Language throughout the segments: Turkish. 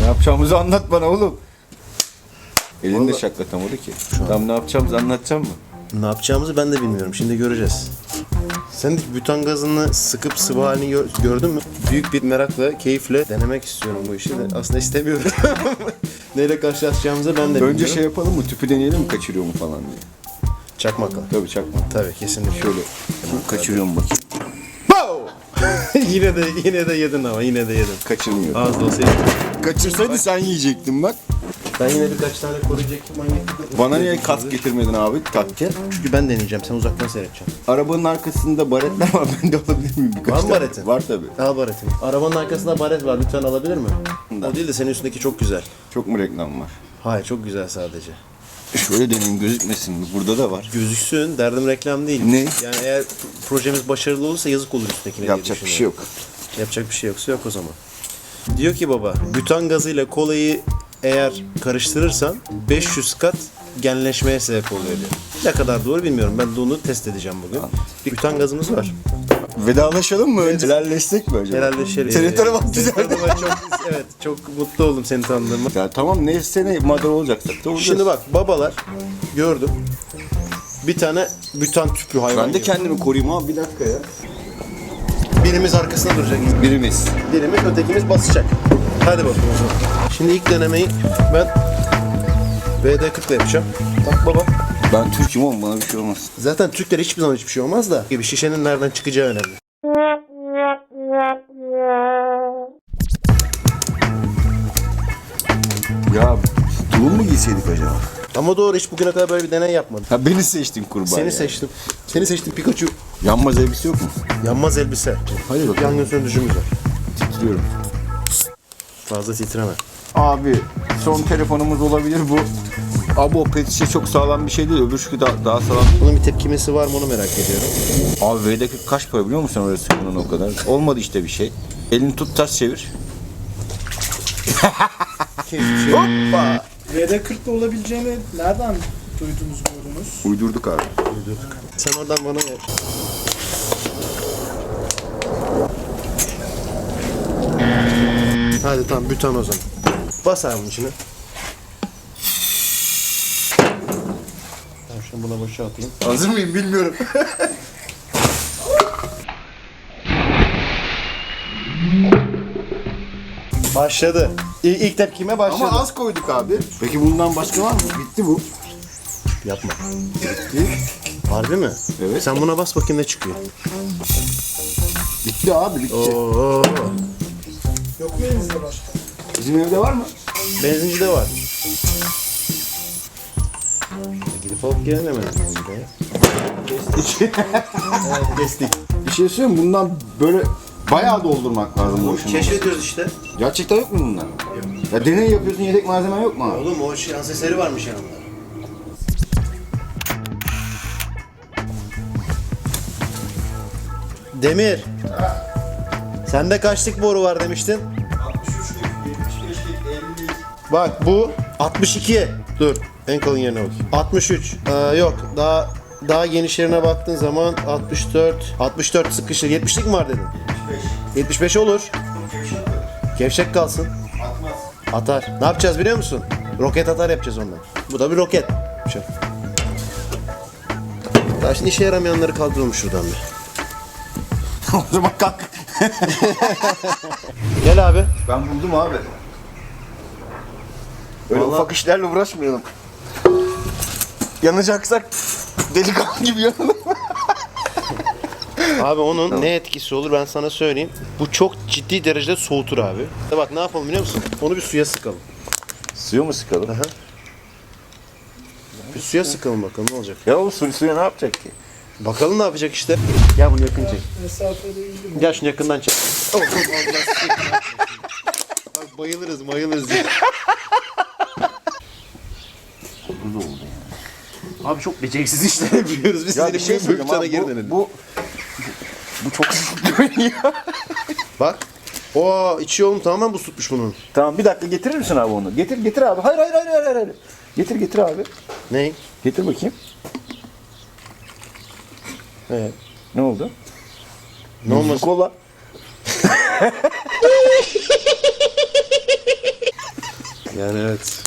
Ne yapacağımızı anlat bana oğlum. Elini de şaklatamadı ki. Tam ne yapacağımızı anlatacağım mı? Ne yapacağımızı ben de bilmiyorum. Şimdi göreceğiz. Sen hiç butan gazını sıkıp sıvı halini gör- gördün mü? Büyük bir merakla, keyifle denemek istiyorum bu işi de. Aslında istemiyorum. Neyle karşılaşacağımızı ben de bilmiyorum. Önce şey yapalım mı? Tüpü deneyelim mi kaçırıyor mu falan diye. Çakmakla. Tabii çakma. Tabii kesinlikle. Şöyle. Kaçırıyor mu bakayım? yine de yine de yedin ama yine de yedin. Kaçırmıyor. Az da olsa yedin. Kaçırsaydı sen yiyecektin bak. Ben yine birkaç tane koruyacak manyaklık. Bana niye kask getirmedin abi takke? Çünkü ben deneyeceğim. Sen uzaktan seyredeceksin. Arabanın arkasında baretler var. Ben de alabilir miyim? Birkaç Var mı tane? baretin? Var tabii. Al baretini. Arabanın arkasında baret var. Lütfen alabilir mi? O değil de senin üstündeki çok güzel. Çok mu reklam var? Hayır çok güzel sadece. Şöyle deneyim gözükmesin mi? Burada da var. Gözüksün. Derdim reklam değil. Ne? Yani eğer projemiz başarılı olursa yazık olur üstündekine diye Yapacak bir şey yok. Yapacak bir şey yoksa yok o zaman. Diyor ki baba, bütan gazıyla kolayı eğer karıştırırsan 500 kat genleşmeye sebep oluyor diyor. Ne kadar doğru bilmiyorum. Ben de onu test edeceğim bugün. Bir bütan gazımız var. Vedalaşalım mı önce? Helalleşsek mi acaba? Helalleşelim. Seni tanımak Seni güzel. tanımak çok, evet, çok mutlu oldum seni tanıdığıma. Ya tamam neyse ne madar olacaksak da olacağız. Şimdi bak babalar gördüm. Bir tane bütan tüplü hayvan ben de yiyor. kendimi koruyayım abi bir dakika ya. Birimiz arkasında duracak. Birimiz. Birimiz ötekimiz basacak. Hadi bakalım o zaman. Şimdi ilk denemeyi ben VD40 ile yapacağım. Bak baba. Ben Türk'üm oğlum bana bir şey olmaz. Zaten Türkler hiçbir zaman hiçbir şey olmaz da. Gibi şişenin nereden çıkacağı önemli. Ya tulum mu giyseydik acaba? Ama doğru hiç bugüne kadar böyle bir deney yapmadım. Ha beni seçtin kurban Seni yani. seçtim. Seni seçtim Pikachu. Yanmaz elbise yok mu? Yanmaz elbise. Hadi bakalım. Yangın söndürücümüz var. Titriyorum. Fazla titreme. Abi son telefonumuz olabilir bu. Abi o pet şişe çok sağlam bir şey değil. Öbür şu daha, daha sağlam. Bunun bir tepkimesi var mı onu merak ediyorum. Abi V'deki kaç para biliyor musun orası bunun o kadar? Olmadı işte bir şey. Elini tut ters çevir. Hoppa. VD40'da olabileceğini nereden duydunuz gördünüz? Uydurduk abi. Sen oradan bana ver. Hadi tamam bütan o zaman. Bas abi bunun içine. Şunu buna boşa atayım. Hazır mıyım bilmiyorum. Başladı. İlk, ilk tepkime başladı. Ama az koyduk abi. Peki bundan başka var mı? Bitti bu. Yapma. Harbi mi? Evet. Sen buna bas bakayım ne çıkıyor. Bitti abi bitti. Oo. Yok mu elinizde başka? Bizim evde var mı? Benzinci de var. Alıp gelelim hemen. Kestik. evet kestik. Bir şey söyleyeyim mi? bundan böyle bayağı doldurmak lazım boşuna. Keşfediyoruz işte. Gerçekten yok mu bunlar? Ya deney yapıyorsun yedek malzeme yok mu abi? Oğlum o şans eseri varmış yanında. Demir. Sende kaçlık boru var demiştin? 63, 50. Bak bu 62. Dur. En kalın yerine bak. 63. Ee, yok. Daha daha geniş yerine baktığın zaman 64. 64 sıkışır. 70'lik mi var dedin? 75. 75 olur. Gevşek kalsın. Atar. Ne yapacağız biliyor musun? Roket atar yapacağız ondan. Bu da bir roket. Şöyle. Daha şimdi işe yaramayanları kaldıralım şuradan bir. o zaman kalk. Gel abi. Ben buldum abi. Öyle Vallahi- ufak işlerle uğraşmayalım. Yanacaksak delikanlı gibi yanalım. Abi onun ne etkisi olur ben sana söyleyeyim. Bu çok ciddi derecede soğutur abi. Bak ne yapalım biliyor musun? Onu bir suya sıkalım. Suya mı sıkalım? Aha. Bir suya sıkalım bakalım ne olacak. Ya o su, suya ne yapacak ki? Bakalım ne yapacak işte. Gel bunu yakın çek. Gel şunu yakından çek. Oğlum, Allah seni. Bak bayılırız bayılırız. Abi çok beceriksiz işler yapıyoruz. Biz Ya bir şey söyleyeceğim abi geri bu, bu, bu çok. Bak. Oo içi oğlum tamamen buz tutmuş bunun. Tamam bir dakika getirir misin abi onu? Getir getir abi. Hayır hayır hayır hayır. hayır. Getir getir abi. Ne? Getir bakayım. Evet. Ne oldu? Ne olmasın? Kola. Yani evet.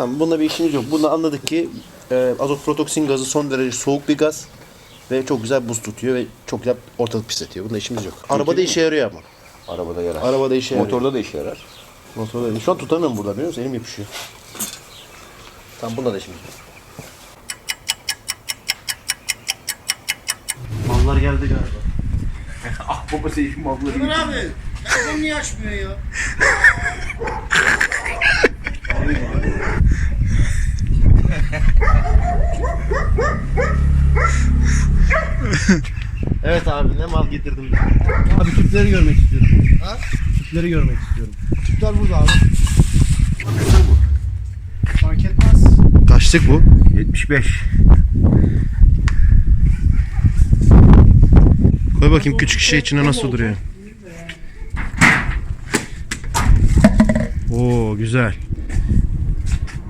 Tamam bunda bir işimiz yok. Bunda anladık ki e, azot protoksin gazı son derece soğuk bir gaz ve çok güzel buz tutuyor ve çok güzel ortalık pisletiyor. Bunda işimiz yok. Arabada işe yarıyor ama. Arabada yarar. Arabada işe yarıyor. Motorda da işe yarar. Motorda değil. Şu an tutamıyorum burada biliyor musun? Elim yapışıyor. Tamam bunda da işimiz yok. Mallar geldi galiba. ah baba Seyfim abla. Ömer abi, telefon niye açmıyor ya? evet abi ne mal getirdim. Abi tüpleri görmek istiyorum. Ha? Tüpleri görmek istiyorum. Tüpler burada abi. Fark etmez. Kaçlık bu? 75. Koy bakayım küçük şişe içine nasıl duruyor. Oo güzel.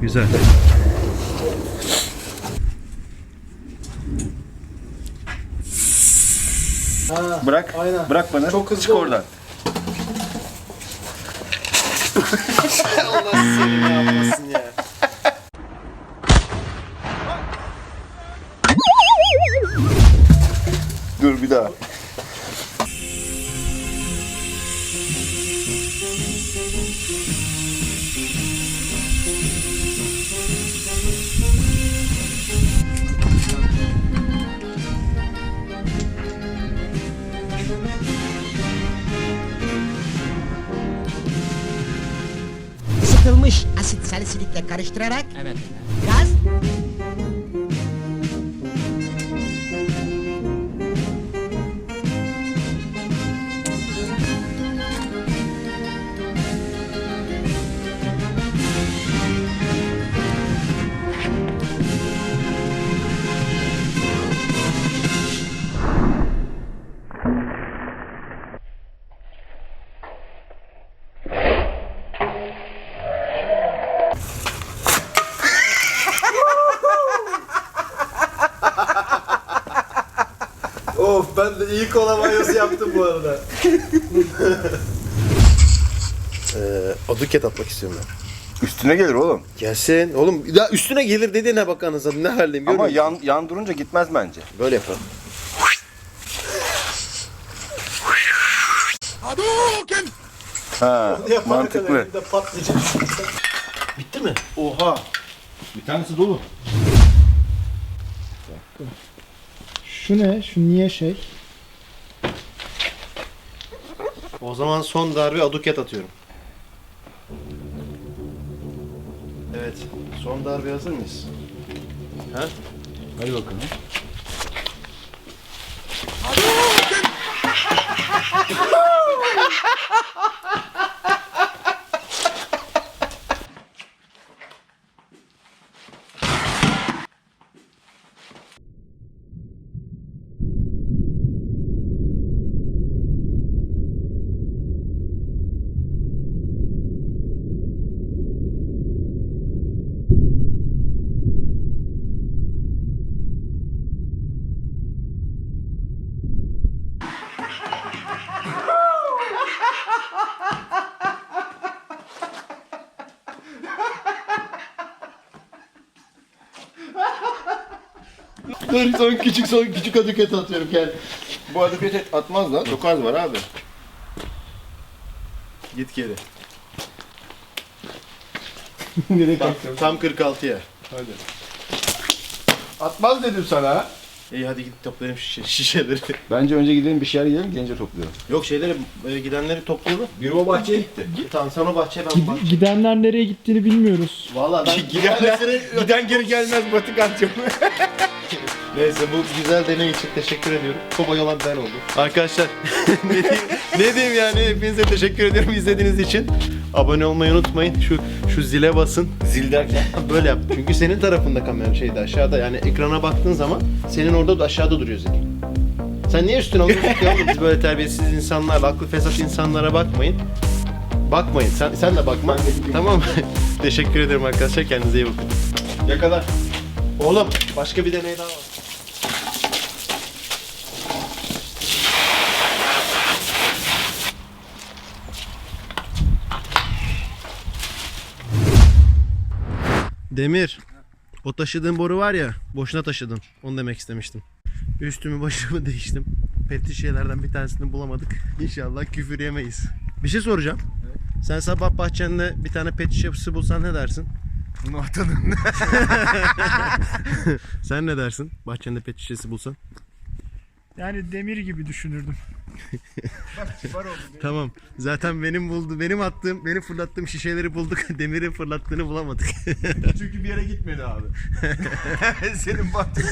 Güzel. Ha, Bırak. Aynen. Bırak bana. Çok hızlı Çık oldu. oradan. Allah seni yapmasın ya. Dur bir daha. Karıştırarak gaz Of ben de iyi kola banyosu yaptım bu arada. ee, aduket atmak istiyorum ben. Üstüne gelir oğlum. Gelsin. Oğlum ya üstüne gelir dediğine bak anasını ne haldeyim görmüyor Ama musun? yan, yan durunca gitmez bence. Böyle yapalım. Ha, mantıklı. Bitti mi? Oha. Bir tanesi dolu. Şu ne? Şu niye şey? O zaman son darbe aduket atıyorum. Evet. Son darbe hazır mıyız? Ha? Hadi bakalım. Dur son küçük son küçük aduket atıyorum gel. Bu adı et atmaz lan. Çok az var abi. Git geri. Nereye Bak, tam 46'ya. Hadi. Atmaz dedim sana. İyi hadi git toplayalım şişe, şişeleri. Bence önce gidelim bir şeyler yiyelim gelince toplayalım. Yok şeyleri e, gidenleri toplayalım. Bir o bahçeye gitti. Tamam sen o bahçeye ben bahçeye. Gidenler nereye gittiğini bilmiyoruz. Valla ben Gidenler, giden geri gelmez batık atıyor. Neyse bu güzel deney için teşekkür ediyorum. Kobay olan ben oldum. Arkadaşlar ne, diyeyim, ne diyeyim yani hepinize teşekkür ediyorum izlediğiniz için. Abone olmayı unutmayın. Şu şu zile basın. Zil derken. Böyle yap. Çünkü senin tarafında kamera şeyde aşağıda yani ekrana baktığın zaman senin orada da aşağıda duruyor zil. Sen niye üstüne alıyorsun ki oğlum? Biz böyle terbiyesiz insanlarla, aklı fesat insanlara bakmayın. Bakmayın. Sen sen de bakma. tamam mı? Teşekkür ederim arkadaşlar. Kendinize iyi bakın. Yakala. Oğlum başka bir deney daha var. Demir. O taşıdığın boru var ya boşuna taşıdın. Onu demek istemiştim. Üstümü başımı değiştim. Pet şişelerden bir tanesini bulamadık. İnşallah küfür yemeyiz. Bir şey soracağım. Sen sabah bahçende bir tane pet şişesi bulsan ne dersin? Bunu atalım. Sen ne dersin? Bahçende pet şişesi bulsan. Yani demir gibi düşünürdüm. Tamam. Zaten benim buldu, benim attığım, benim fırlattığım şişeleri bulduk. Demir'in fırlattığını bulamadık. Çünkü bir yere gitmedi abi. Senin baktığın